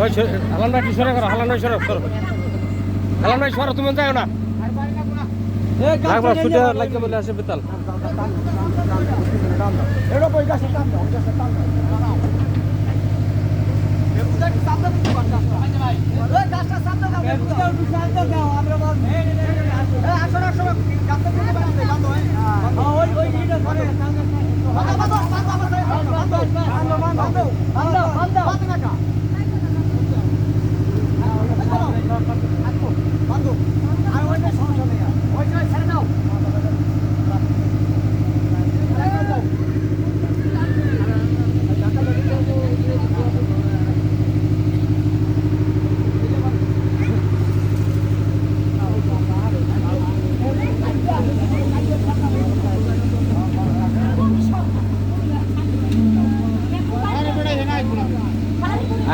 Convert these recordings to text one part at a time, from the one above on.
Haaland ভাই সরে করো? হালান ভাই সরো সরো। হালান ভাই সরো তুমি যাও না। লাগবে না, ছুটে লাগবে বলে আসে বেতাল।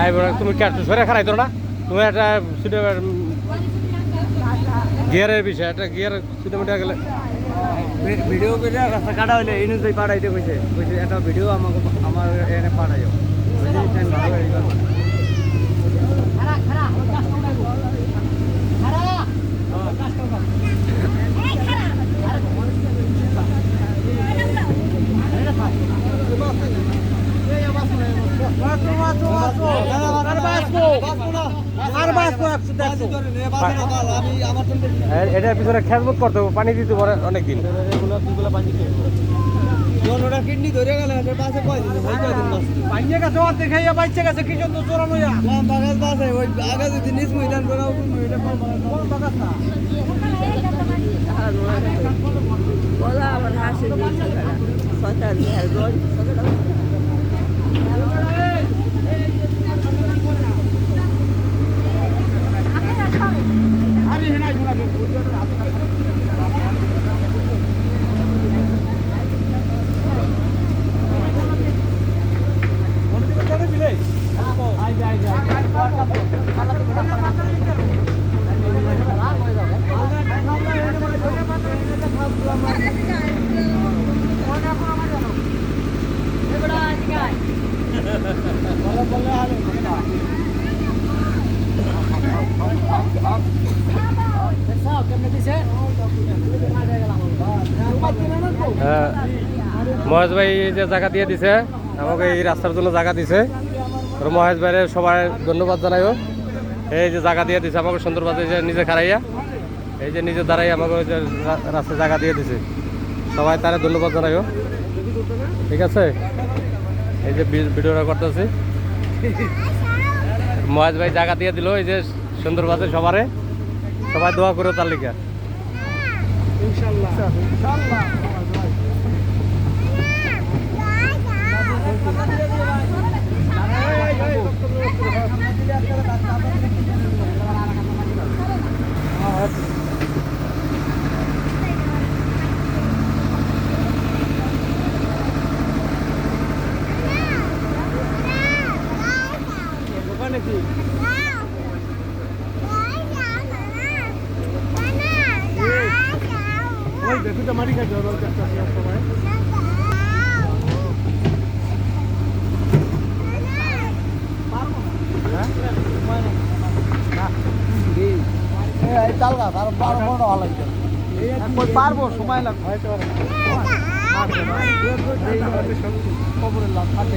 আই তুমি সরে খারাই না? তুমি একটা ছুটে গিয়ারের বিষয়, একটা গিয়ার ছুটে মিটে গেলে। ভিডিও করে রাস্তা কাটা হইলে এই পাঠাইতে কইছে। কইছে, একটা ভিডিও আমাকে আমার এনে পাঠাইও। এটার পিছনে খেজমত করতে হবে, পানি দিতে পারে অনেকদিন। কিডনি ধরে গেল পাশে কয় দিন ওই কয় দিন বাঁচবে ভাঙিয়ে গেছে অর্ধেক খাইয়া বাচ্চা গেছে কি জন্য চোরানো লম্বা গাছ বাঁচে ওই আগে যদি নিজ ময়দান করে লম্বা গাছ না বলা। আমার হাসি দিয়েছে সরকার রোড হ্যাঁ মহেশ ভাই যে জায়গা দিয়ে দিছে, আমাকে এই রাস্তার জন্য জায়গা দিছে। আর মহেশ ভাইয়ের সবাই ধন্যবাদ জানাইও। এই যে জায়গা দিয়ে দিছে, আমাকে সুন্দরভাবে যে নিজে খারাইয়া এই যে নিজে দাঁড়াই আমাকে যে রাস্তায় জায়গা দিয়ে দিছে। সবাই তারা ধন্যবাদ জানাইও। ঠিক আছে? এই যে ভিডিওটা করতেছি। মহেশ ভাই জায়গা দিয়ে দিল, এই যে সুন্দরভাবে সবারে। সবাই দোয়া করো তার লিখা দোকানে কি ওই বেগুটা মারি খাইতে হবে ওই একটা সময় চালগা তার বারো বড় ভালো লাগবে পারব সময় লাগবে হয়তো খবরের লাভ থাকে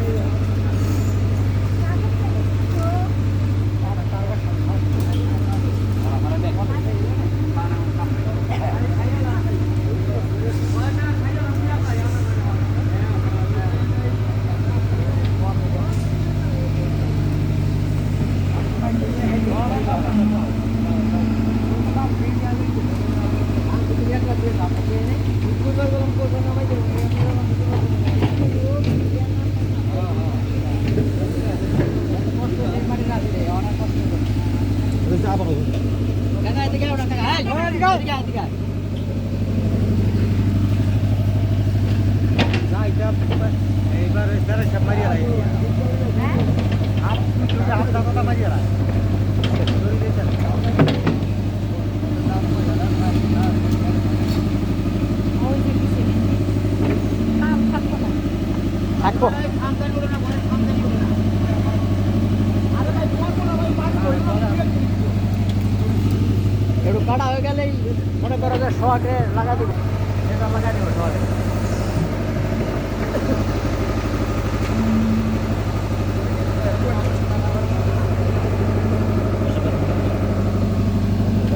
থাকব। আরে ভাই তোমার কোন ভাই মাছ কইলো একটু কাটা হয়ে গেলেই মনে করো যে শোয়াকে লাগা দিব। এটা লাগাই দেবো শোয়াকে